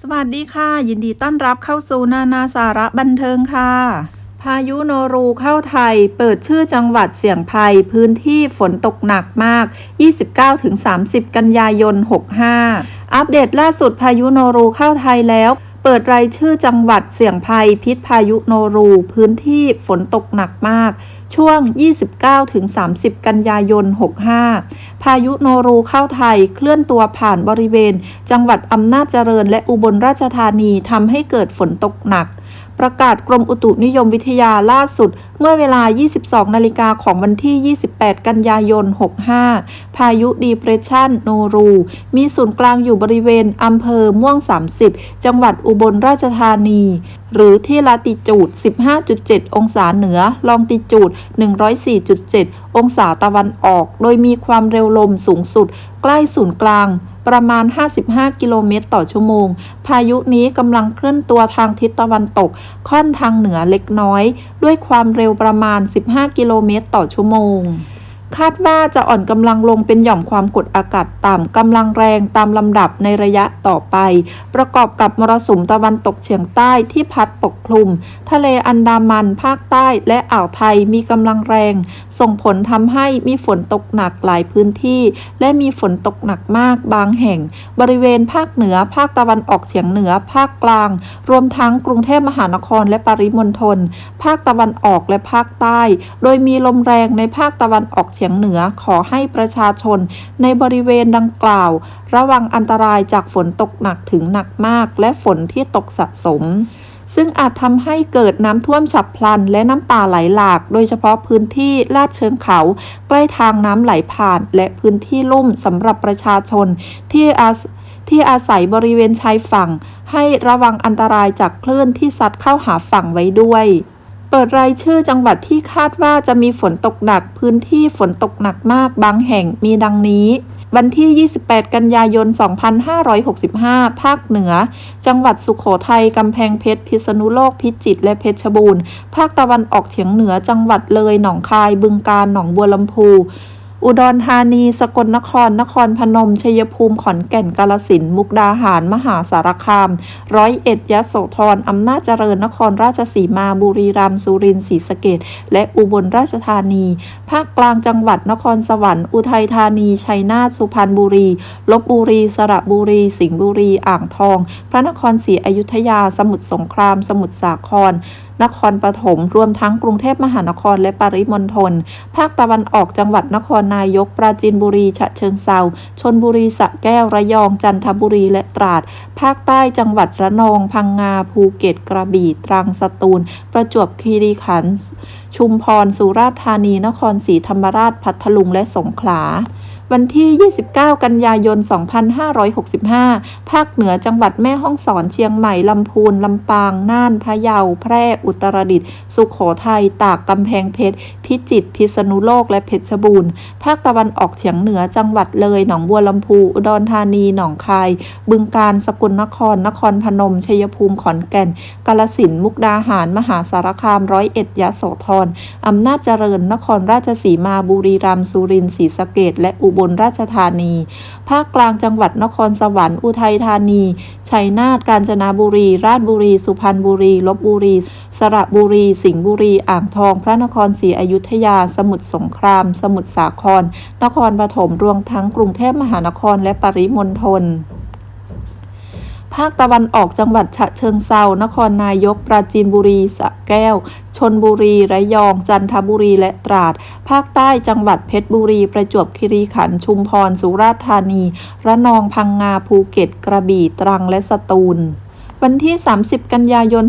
สวัสดีค่ะ ยินดีต้อนรับเข้าสู่นานาสาระบันเทิงค่ะ พายุโนรูเข้าไทย เปิดชื่อจังหวัดเสี่ยงภัย พื้นที่ฝนตกหนักมาก 29-30 กันยายน 65 อัปเดตล่าสุดพายุโนรูเข้าไทยแล้วเปิดรายชื่อจังหวัดเสี่ยงภัยพิษพายุโนรู พื้นที่ฝนตกหนักมาก ช่วง 29-30 กันยายน 65 พายุโนรูเข้าไทยเคลื่อนตัวผ่านบริเวณ จังหวัดอำนาจเจริญและอุบลราชธานีทำให้เกิดฝนตกหนัก ประกาศกรมอุตุนิยมวิทยาล่าสุด เมื่อเวลา 22 นาฬิกาของวันที่ 28 กันยายน 65 พายุดีเพรสชันโนรู มีศูนย์กลางอยู่บริเวณอำเภอม่วง 30 จังหวัดอุบลราชธานี หรือที่ลาติจูด 15.7 องศาเหนือ ลองติจูด 104.7 องศาตะวันออก โดยมีความเร็วลมสูงสุด ใกล้ศูนย์กลาง ประมาณ 55 กิโลเมตรต่อชั่วโมง พายุนี้กำลังเคลื่อนตัวทางทิศตะวันตก ค่อนทางเหนือเล็กน้อย ด้วยความเร็วประมาณ 15 กิโลเมตรต่อชั่วโมง คาดว่าจะอ่อนกำลังลงเป็นหย่อมความกดอากาศต่ำกำลังแรงตามลำดับในระยะต่อไป ประกอบกับมรสุมตะวันตกเฉียงใต้ที่พัดปกคลุม ทะเลอันดามันภาคใต้และอ่าวไทยมีกำลังแรง ส่งผลทำให้มีฝนตกหนักหลายพื้นที่ และมีฝนตกหนักมากบางแห่ง บริเวณภาคเหนือ ภาคตะวันออกเฉียงเหนือ ภาคกลาง รวมทั้งกรุงเทพมหานครและปริมณฑลภาคตะวันออกและภาคใต้ โดยมีลมแรงในภาคตะวันออกเฉียงเหนือขอให้ประชาชนในบริเวณดังกล่าว ระวังอันตรายจากฝนตกหนักถึงหนักมาก และฝนที่ตกสะสม ซึ่งอาจทำให้เกิดน้ำท่วมฉับพลัน และน้ำป่าไหลหลาก โดยเฉพาะพื้นที่ลาดเชิงเขา ใกล้ทางน้ำไหลผ่าน และพื้นที่ลุ่มสำหรับประชาชนที่อาที่อาศัยบริเวณชายฝั่ง ให้ระวังอันตรายจากคลื่นที่ซัดเข้าหาฝั่งไว้ด้วย เปิดรายชื่อจังหวัดที่คาดว่าจะมีฝนตกหนัก พื้นที่ฝนตกหนักมากบางแห่งมีดังนี้ วันที่ 28 กันยายน 2565 ภาคเหนือ จังหวัดสุขโขทัย กำแพงเพชร พิษณุโลก พิจิตร และเพชรบูรณ์ ภาคตะวันออกเฉียงเหนือ จังหวัดเลย หนองคาย บึงกาฬ หนองบัวลำพู อุดรธานี สกลนคร นครพนม ชัยภูมิ ขอนแก่น กาฬสิน มุกดาหาร มหาสารคาม ร้อยเอ็ด ยโสธร อำนาจเจริญ นครราชสีมา บุรีรัมย์ สุรินทร์ ศรีสะเกษและอุบลราชธานี ภาคกลางจังหวัด นครสวรรค์ อุทัยธานี ชัยนาท สุพรรณบุรี ลบบุรี สระบุรี สิงห์บุรี อ่างทอง พระนครศรีอยุธยา สมุทรสงคราม สมุทรสาคร นครปฐมรวมทั้งกรุงเทพมหานครและปริมณฑลภาคตะวันออกจังหวัดนครนายก ปราจีนบุรีฉะเชิงเซาชนบุรีสระแก้วระยองจันทบุรีและตราด ภาคใต้จังหวัดระนอง พังงาภูเก็ตกระบี่ตรังสตูล ประจวบคีรีขันธ์ชุมพรสุราษฎร์ธานีนครศรีธรรมราชพัทลุงและสงขลา วันที่ 29 กันยายน 2565 ภาคเหนือจังหวัดแม่ฮ่องสอนเชียงใหม่ ลำพูน ลำปาง น่าน พะเยา แพร่ อุตรดิตถ์ สุขโขทัย ตาก กำแพงเพชร พิจิตร พิษณุโลก และเพชรบูรณ์ ภาคตะวันออกเฉียงเหนือ จังหวัดเลย หนองบัวลำพู อุดรธานี หนองคาย บึงกาฬ สกลนคร นครพนม ชัยภูมิ ขอนแก่น กาฬสิน มุกดาหาร มหาสารคาม ร้อยเอ็ดยโสธร อำนาจเจริญ นครราชสีมา บุรีรัมย์ สุรินทร์ ศรีสะเกษและอุบลราชธานี ภาคกลางจังหวัดนครสวรรค์อุทัยธานี ชัยนาทกาญจนบุรี ราชบุรี สุพรรณบุรี ลบบุรี สระบุรี สิงห์บุรี อ่างทอง พระนครศรีอยุธยา สมุทรสงคราม สมุทรสาคร นครปฐมรวมทั้งกรุงเทพมหานครและปริมณฑล ภาคตะวันออกจังหวัดฉะเชิงเซานครนายก ปราจีนบุรีสระแก้ว ชนบุรี ระยอง จันทบุรีและตราด ภาคใต้จังหวัดเพชรบุรี ประจวบคีรีขันธ์ชุมพร สุราษฎร์ธานี ระนองพังงาภูเก็ต กระบี่ตรังและสตูล วันที่ 30 กันยายน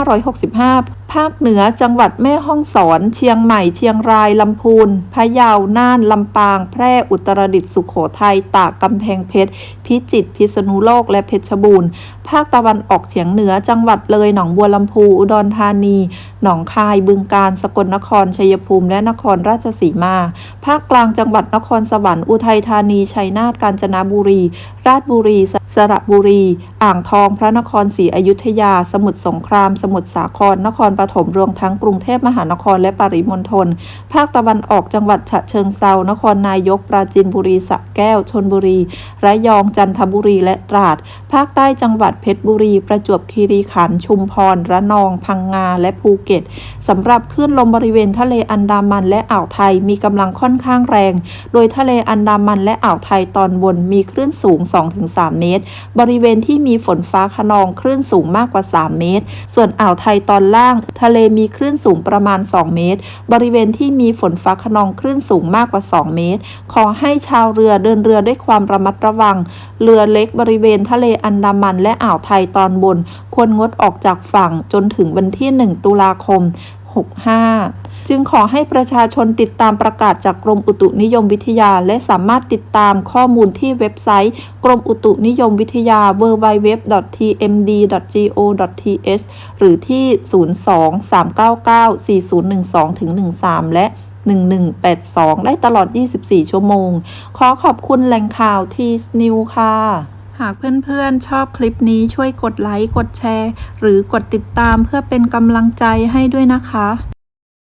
2565ภาคเหนือจังหวัดแม่ฮ่องสอน เชียงใหม่ เชียงราย ลำพูน พะเยา น่าน ลำปาง แพร่ อุตรดิตถ์ สุโขทัย ตาก กำแพงเพชร พิจิตร พิษณุโลก และเพชรบูรณ์ ภาคตะวันออกเฉียงเหนือ จังหวัดเลย หนองบัวลำพู อุดรธานี หนองคาย บึงกาฬ สกลนคร ชัยภูมิ และนครราชสีมา ภาคกลาง จังหวัดนครสวรรค์ อุทัยธานี ชัยนาท กาญจนบุรี ราชบุรี สระบุรี อ่างทอง พระนครศรีอยุธยา สมุทรสงคราม สมุทรสาคร นครปฐมรวมทั้งกรุงเทพมหานครและปริมณฑลภาคตะวันออกจังหวัดฉะเชิงเซานครนายกปราจีนบุรีสระแก้วชนบุรี ระยองจันทบุรีและตราด ภาคใต้จังหวัดเพชรบุรี ประจวบคีรีขันธ์ชุมพร ระนอง พังงา และภูเก็ตสำหรับคลื่นลมบริเวณทะเลอันดามันและอ่าวไทยมีกำลังค่อนข้างแรง โดยทะเลอันดามันและอ่าวไทยตอนบนมีคลื่นสูง 2-3 เมตร บริเวณที่มีฝนฟ้าขนองคลื่นสูงมากกว่า 3 เมตร ส่วนอ่าวไทยตอนล่างทะเลมีคลื่นสูงประมาณ 2 เมตร บริเวณที่มีฝนฟ้าขนองคลื่นสูงมากกว่า 2 เมตร ขอให้ชาวเรือเดินเรือด้วยความระมัดระวัง เรือเล็กบริเวณทะเลอันดามันและอ่าวไทยตอนบน ควรงดออกจากฝั่งจนถึงวันที่ 1 ตุลาคม 65 จึงขอให้ประชาชนติดตามประกาศจากกรมอุตุนิยมวิทยา และสามารถติดตามข้อมูลที่เว็บไซต์ กรมอุตุนิยมวิทยา www.tmd.go.th หรือที่ 02-399-4012-13 และ 1182 ได้ตลอด 24 ชั่วโมง ขอขอบคุณแหล่งข่าวทีสนิวค่ะ หากเพื่อนๆ ชอบคลิปนี้ช่วยกดไลค์ กดแชร์ หรือกดติดตามเพื่อเป็นกำลังใจให้ด้วยนะคะ